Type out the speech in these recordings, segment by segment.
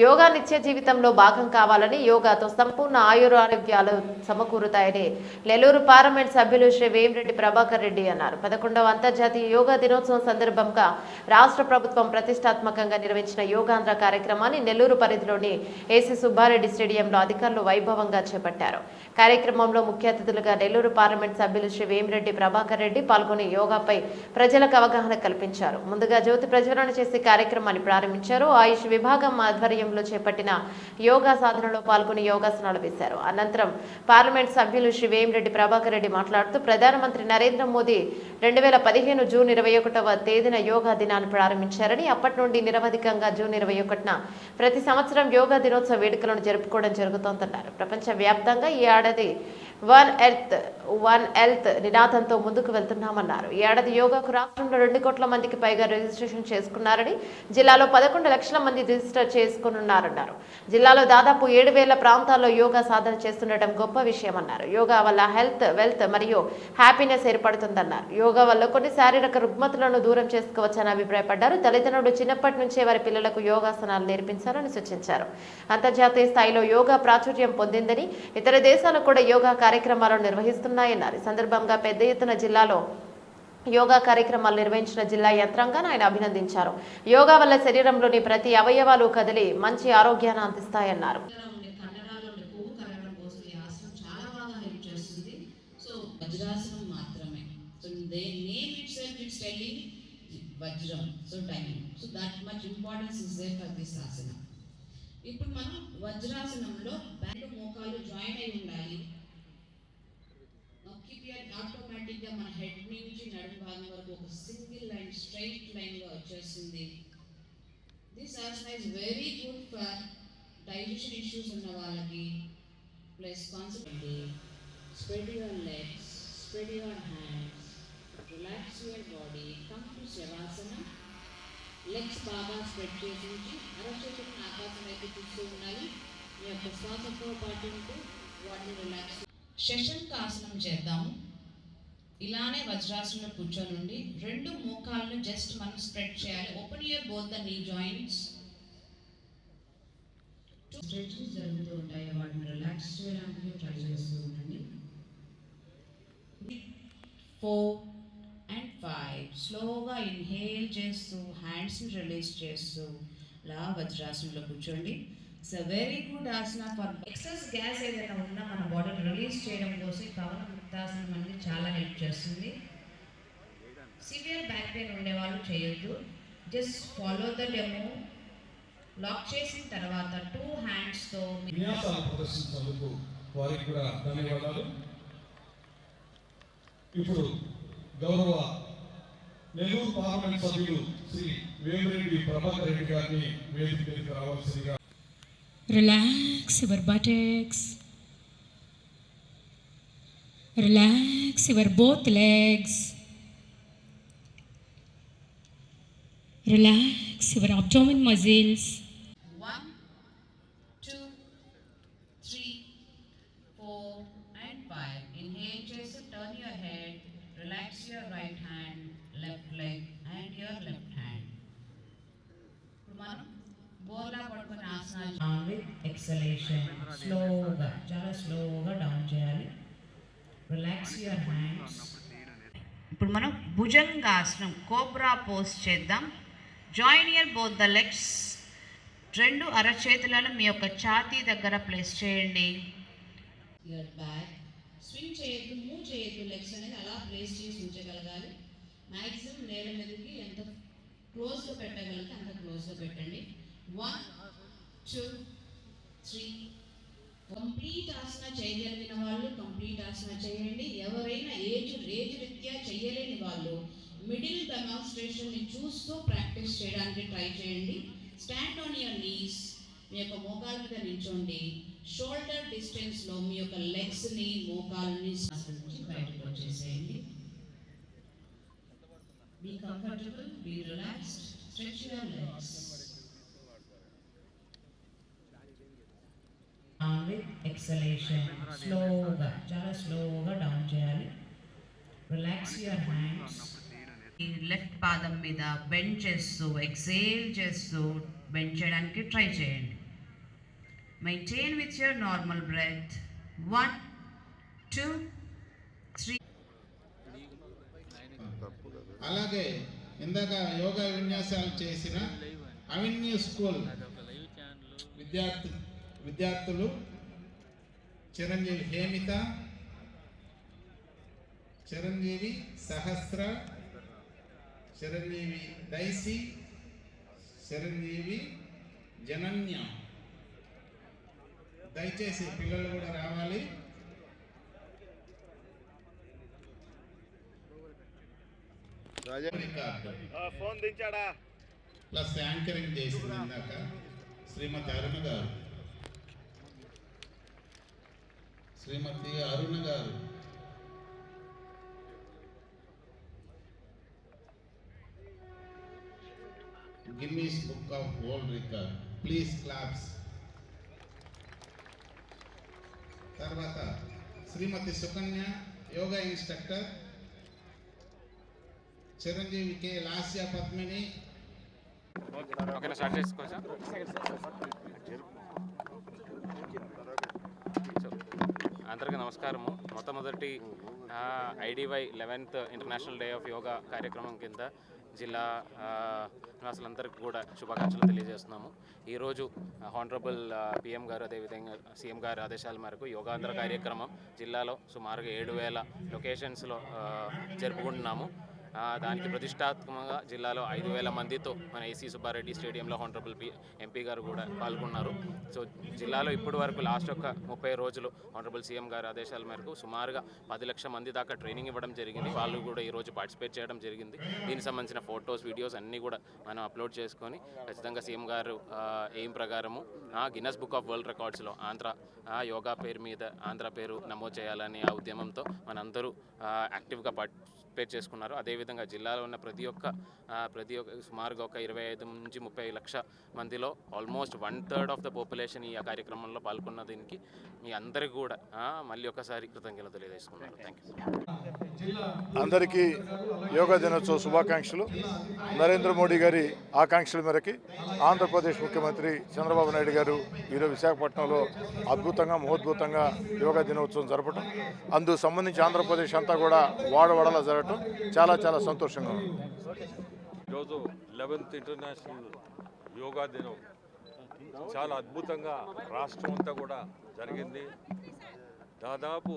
యోగా నిత్య జీవితంలో భాగం కావాలని యోగాతో సంపూర్ణ ఆయురారోగ్యాలు సమకూరుతాయని నెల్లూరు పార్లమెంట్ సభ్యులు శ్రీ వేమిరెడ్డి ప్రభాకర్ రెడ్డి అన్నారు. పదకొండవ అంతర్జాతీయ యోగా దినోత్సవం సందర్భంగా రాష్ట్ర ప్రభుత్వం ప్రతిష్టాత్మకంగా నిర్వహించిన యోగాంధ్ర కార్యక్రమాన్ని నెల్లూరు పరిధిలోని ఏసీ సుబ్బారెడ్డి స్టేడియంలో అధికారులు వైభవంగా చేపట్టారు. కార్యక్రమంలో ముఖ్య అతిథులుగా నెల్లూరు పార్లమెంట్ సభ్యులు శ్రీ వేమిరెడ్డి ప్రభాకర్ రెడ్డి పాల్గొని యోగాపై ప్రజలకు అవగాహన కల్పించారు. ముందుగా జ్యోతి ప్రజ్వలన చేసే కార్యక్రమాన్ని ప్రారంభించారు. ఆయుష్ విభాగం ఆధ్వర్యం ఆధ్వర్యంలో చేపట్టిన యోగా సాధనలో పాల్గొని యోగాసనాలు వేశారు. అనంతరం పార్లమెంట్ సభ్యులు శ్రీ వేమిరెడ్డి ప్రభాకర్ రెడ్డి మాట్లాడుతూ ప్రధానమంత్రి నరేంద్ర మోదీ రెండు వేల పదిహేను జూన్ ఇరవై ఒకటవ తేదీన యోగా దినాన్ని ప్రారంభించారని అప్పటి నుండి నిరవధికంగా జూన్ ఇరవై ఒకటిన ప్రతి సంవత్సరం యోగా దినోత్సవ వేడుకలను జరుపుకోవడం జరుగుతోందన్నారు. ప్రపంచ వ్యాప్తంగా ఈ ఏడాది వన్ ఎర్త్ వన్ హెల్త్ నినాదంతో ముందుకు వెళ్తున్నామన్నారు. ఏడాది యోగాకు రాష్ట్రంలో రెండు కోట్ల మందికి పైగా రిజిస్ట్రేషన్ చేసుకున్నారని జిల్లాలో పదకొండు లక్షల మంది రిజిస్టర్ చేసుకున్నారన్నారు జిల్లాలో దాదాపు ఏడు వేల ప్రాంతాల్లో యోగా సాధన చేస్తుండటం గొప్ప విషయమన్నారు. యోగా వల్ల హెల్త్ వెల్త్ మరియు హ్యాపీనెస్ ఏర్పడుతుందన్నారు. యోగా వల్ల కొన్ని శారీరక రుగ్మతులను దూరం చేసుకోవచ్చని అభిప్రాయపడ్డారు. తల్లిదండ్రులు చిన్నప్పటి నుంచే వారి పిల్లలకు యోగాసనాలు నేర్పించాలని సూచించారు. అంతర్జాతీయ స్థాయిలో యోగా ప్రాచుర్యం పొందిందని ఇతర దేశాలు కూడా యోగా కార్యక్రమాలు నిర్వహిస్తున్నాయన్నారు. ఈ సందర్భంగా పెద్ద ఎత్తున జిల్లాలో యోగా కార్యక్రమాలు నిర్వహించిన జిల్లా యంత్రాంగాన్ని ఆయన అభినందించారు. యోగా వల్ల శరీరంలోని ప్రతి అవయవాలు కదిలి మంచి ఆరోగ్యాన్ని అందిస్తాయన్నారు. ఇప్పుడు మనం వజ్రాసనంలో బ్యాక్ మోకాలు జాయిన్ అయి ఉండాలి. కీప్ ఆటోమేటిక్గా మన హెడ్ నుంచి నడుము భాగం వరకు ఒక సింగిల్ లైన్ స్ట్రైట్ లైన్గా వచ్చేస్తుంది. This asana is very good for digestion issues ఉన్న వాళ్ళకి plus concept spread your legs spread your hands relax your body come to shavasana legs బాగా స్ప్రెడ్ చేసి ఉంచి అరచేతులను ఆకాశం వైపు చూస్తూ ఉండాలి. మీ యొక్క శ్వాసతో పాటు ఉంటూ వాటిని రిలాక్స్ శశంకాసనం చేద్దాము. ఇలానే వజ్రాసనంలో కూర్చోనుండి రెండు మోకాలను జస్ట్ మనం స్ప్రెడ్ చేయాలి. Open your both the knee joints stretches జరుగుతూ ఉంటాయి. వాటిని రిలాక్స్ చేయడానికి ట్రై చేస్తూ ఉండండి. ఫోర్ అండ్ ఫైవ్ స్లోగా ఇన్హేల్ చేస్తూ హ్యాండ్స్ని రిలీజ్ చేస్తూ లా వజ్రాసనంలో కూర్చోండి. It's a very good asana for excess gas ఏదైనా ఉన్నా మన బాడీని రిలీజ్ చేయడం కోసం కావాలి ముక్తాసనం అనేది చాలా హెల్ప్ చేస్తుంది. సివియర్ బ్యాక్ పెయిన్ ఉండేవాళ్ళు చేయొద్దు. Just follow the demo. Lock చేసిన తర్వాత టూ హ్యాండ్స్తో విన్యాసాలు ప్రదర్శించినందుకు వారికి కూడా ధన్యవాదాలు. ఇప్పుడు గౌరవ నెల్లూరు పార్లమెంట్ సభ్యులు శ్రీ వేమిరెడ్డి ప్రభాకర్ రెడ్డి గారిని వేదిక రావాల్సిందిగా Relax your buttocks. Relax your both legs. Relax your abdomen muscles. One, two, three, four, and five. Inhale, just turn your head. Relax your right hand, left leg, and your left hand. Bola Padmanasana with exhalation. Slow, slow. Relax your hands ఇప్పుడు మనం bhujangasana cobra pose చేద్దాం. Join your both the legs రెండు అరచేతులను మీ యొక్క ఛాతీ దగ్గర place చేయండి. యువర్ బ్యాక్ స్వింగ్ చేయొద్దు మూవ్ చేయొద్దు లెగ్స్ అనేది అలా ప్లేస్ చేసి ఉంచగలగాలి. మ్యాక్సిమం నేల మీదకి ఎంత క్లోజ్గా పెట్టగలిగితే అంత క్లోజ్గా పెట్టండి. One two three complete asana చేయగలిగిన వాళ్ళు కంప్లీట్ ఆసన చేయండి. ఎవరైనా ఏజ్ రేజ్ రీత్యా చేయలేని వాళ్ళు మిడిల్ డెమాన్స్ట్రేషన్ని చూస్తూ ప్రాక్టీస్ చేయడానికి ట్రై చేయండి. స్టాండ్ ఆన్ యువర్ నీస్ మీ యొక్క మోకాల మీద నిల్చోండి. షోల్డర్ డిస్టెన్స్లో మీ యొక్క లెగ్స్ని మోకాలని బయటకు వచ్చేసేయండి. Be comfortable be relaxed, stretch your legs exhalation, స్లోగా చాలా స్లోగా డౌన్ చేయాలి రిలాక్స్ యువర్ హ్యాండ్స్ ఈ లెఫ్ట్ పాదం మీద బెండ్ చేస్తూ ఎక్సేల్ చేస్తూ బెండ్ చేయడానికి ట్రై చేయండి Maintain with your normal breath. One, two, three. అలాగే ఇందాక యోగా విన్యాసాలు చేసిన అవెన్యూ స్కూల్ విద్యార్థి విద్యార్థులు చిరంజీవి హేమిత చిరంజీవి సహస్ర చిరంజీవి దైసి చిరంజీవి జనన్య. దయచేసి పిల్లలు కూడా రావాలి. ఫోన్ దించాడా? ప్లస్ యాంకరింగ్ చేసింది ఇందాక శ్రీమతి అరుణ garu. Shrimati Aruna garu. Guinness book of world record please claps తర్వాత Shrimati Sukanya yoga instructor. Chiranjeevi K Lasya Padmini. ఓకేనా స్టార్ట్ చేసుకోవచ్చా? సో, అందరికీ నమస్కారము. మొట్టమొదటి IDY eleventh international day of yoga కార్యక్రమం కింద జిల్లా నివాసులందరికీ కూడా శుభాకాంక్షలు తెలియజేస్తున్నాము. ఈరోజు హానరబుల్ పిఎం గారు అదేవిధంగా సీఎం గారి ఆదేశాల మేరకు యోగాంధ్ర కార్యక్రమం జిల్లాలో సుమారుగా ఏడు వేల లొకేషన్స్లో జరుపుకుంటున్నాము. దానికి ప్రతిష్టాత్మకంగా జిల్లాలో ఐదు వేల మందితో మన ఏసీ సుబ్బారెడ్డి స్టేడియంలో హానరబుల్ పి ఎంపీ గారు కూడా పాల్గొన్నారు. సో జిల్లాలో ఇప్పటి వరకు లాస్ట్ ఒక ముప్పై రోజులు హానరబుల్ సీఎం గారి ఆదేశాల మేరకు సుమారుగా పది లక్షల మంది దాకా ట్రైనింగ్ ఇవ్వడం జరిగింది. వాళ్ళు కూడా ఈరోజు పార్టిసిపేట్ చేయడం జరిగింది. దీనికి సంబంధించిన ఫొటోస్ వీడియోస్ అన్నీ కూడా మనం అప్లోడ్ చేసుకొని ఖచ్చితంగా సీఎం గారు ఎయిమ్ ప్రకారము ఆ గిన్నెస్ బుక్ ఆఫ్ వరల్డ్ రికార్డ్స్లో ఆంధ్ర ఆ, యోగా పేరు మీద ఆంధ్ర పేరు నమోదు చేయాలని ఆ ఉద్యమంతో మనందరూ యాక్టివ్గా యాక్టివ్గా ప్రిపేర్ చేసుకున్నారు. అదేవిధంగా జిల్లాలో ఉన్న ప్రతి ఒక్క ప్రతి ఒక్క సుమారుగా ఒక ఇరవై ఐదు నుంచి ముప్పై లక్ష మందిలో almost one third of the population ఈ కార్యక్రమంలో పాల్గొన్న దీనికి మీ అందరికీ కూడా మళ్ళీ ఒకసారి కృతజ్ఞతలు తెలియజేసుకున్నారు. థ్యాంక్ యూ అందరికీ యోగా దినోత్సవ శుభాకాంక్షలు. నరేంద్ర మోడీ గారి ఆకాంక్షల మేరకి ఆంధ్రప్రదేశ్ ముఖ్యమంత్రి చంద్రబాబు నాయుడు గారు ఈరోజు విశాఖపట్నంలో అద్భుతంగా మహోద్భుతంగా యోగా దినోత్సవం జరపడం అందుకు సంబంధించి ఆంధ్రప్రదేశ్ అంతా కూడా వాడవాడలా జరగటం చాలా చాలా సంతోషంగా ఉంది. ఈరోజు లెవెన్త్ ఇంటర్నేషనల్ యోగా దినం. చాలా అద్భుతంగా రాష్ట్రం అంతా కూడా జరిగింది. దాదాపు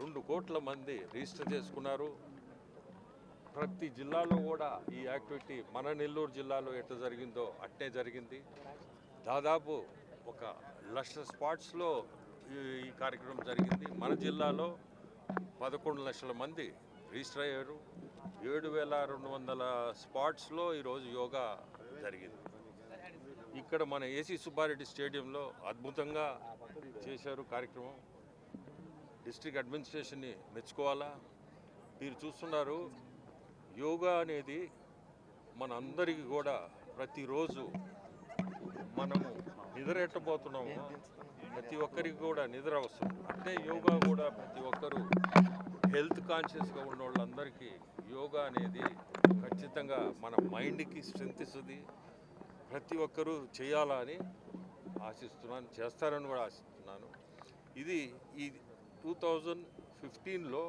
రెండు కోట్ల మంది రిజిస్టర్ చేసుకున్నారు. ప్రతి జిల్లాలో కూడా ఈ యాక్టివిటీ మన నెల్లూరు జిల్లాలో ఎట్లా జరిగిందో అట్టే జరిగింది. దాదాపు ఒక లక్ష స్పాట్స్లో ఈ ఈ కార్యక్రమం జరిగింది. మన జిల్లాలో పదకొండు లక్షల మంది రిజిస్టర్ అయ్యారు. ఏడు వేల రెండు వందల స్పాట్స్లో ఈరోజు యోగా జరిగింది. ఇక్కడ మన ఏసీ సుబ్బారెడ్డి స్టేడియంలో అద్భుతంగా చేశారు కార్యక్రమం. డిస్ట్రిక్ట్ అడ్మినిస్ట్రేషన్ని మెచ్చుకోవాలా? మీరు చూస్తున్నారు యోగా అనేది మన అందరికీ కూడా ప్రతిరోజు మనము నిద్రెట్టబోతున్నాము ప్రతి ఒక్కరికి కూడా నిద్ర అవసరం అంటే యోగా కూడా ప్రతి ఒక్కరూ హెల్త్ కాన్షియస్గా ఉన్న వాళ్ళందరికీ యోగా అనేది ఖచ్చితంగా మన మైండ్కి స్ట్రెంత్ ఇస్తుంది. ప్రతి ఒక్కరూ చేయాలా అని ఆశిస్తున్నాను చేస్తారని కూడా ఆశిస్తున్నాను. ఇది ఈ టూ థౌజండ్ ఫిఫ్టీన్లో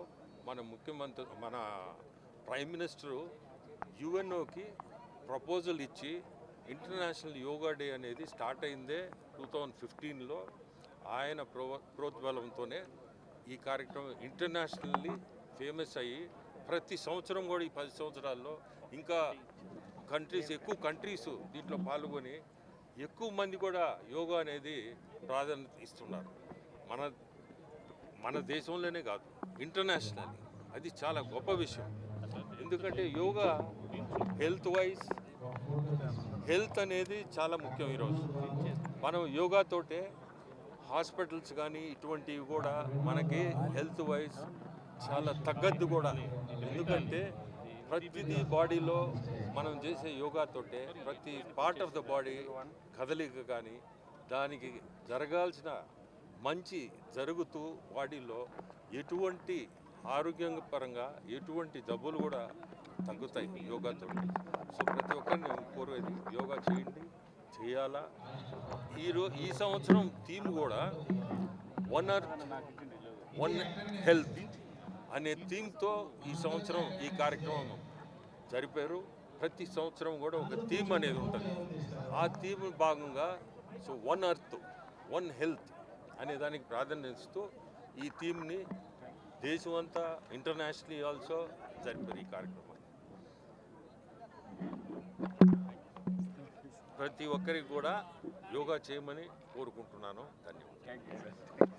మన ముఖ్యమంత్రి మన ప్రైమ్ మినిస్టరు యుఎన్ఓకి ప్రపోజల్ ఇచ్చి ఇంటర్నేషనల్ యోగా డే అనేది స్టార్ట్ అయిందే టూ థౌజండ్ ఫిఫ్టీన్లో ఆయన ప్రో ప్రోద్బలంతోనే ఈ కార్యక్రమం ఇంటర్నేషనల్లీ ఫేమస్ అయ్యి ప్రతి సంవత్సరం కూడా ఈ పది సంవత్సరాల్లో ఇంకా కంట్రీస్ ఎక్కువ కంట్రీస్ దీంట్లో పాల్గొని ఎక్కువ మంది కూడా యోగా అనేది ప్రాధాన్యత ఇస్తున్నారు. మన మన దేశంలోనే కాదు ఇంటర్నేషనల్ అది చాలా గొప్ప విషయం. ఎందుకంటే యోగా హెల్త్ వైజ్ హెల్త్ అనేది చాలా ముఖ్యం ఈరోజు. మనం యోగాతోటే హాస్పిటల్స్ కానీ ఇటువంటివి కూడా మనకి హెల్త్ వైజ్ చాలా తగ్గద్దు కూడా. ఎందుకంటే ప్రతిదీ బాడీలో మనం చేసే యోగాతోటే ప్రతి పార్ట్ ఆఫ్ ద బాడీ కదలిక కానీ దానికి జరగాల్సిన మంచి జరుగుతూ బాడీలో ఎటువంటి ఆరోగ్యపరంగా ఎటువంటి జబ్బులు కూడా తగ్గుతాయి యోగాతో సో ప్రతి ఒక్కరిని కోరేది యోగా చేయండి. చేయాలా? ఈరో ఈ సంవత్సరం థీమ్ కూడా వన్ అర్త్ వన్ హెల్త్ అనే థీమ్తో ఈ సంవత్సరం ఈ కార్యక్రమం జరిపారు. ప్రతి సంవత్సరం కూడా ఒక థీమ్ అనేది ఉంటుంది. ఆ థీమ్ భాగంగా so one earth one health అనే దానికి ప్రాధాన్యత ఇస్తూ ఈ థీమ్ని దేశం అంతా ఇంటర్నేషనలీ ఆల్సో జరిపారు ఈ కార్యక్రమం. ప్రతి ఒక్కరికి కూడా యోగా చేయమని కోరుకుంటున్నాను. ధన్యవాదాలు.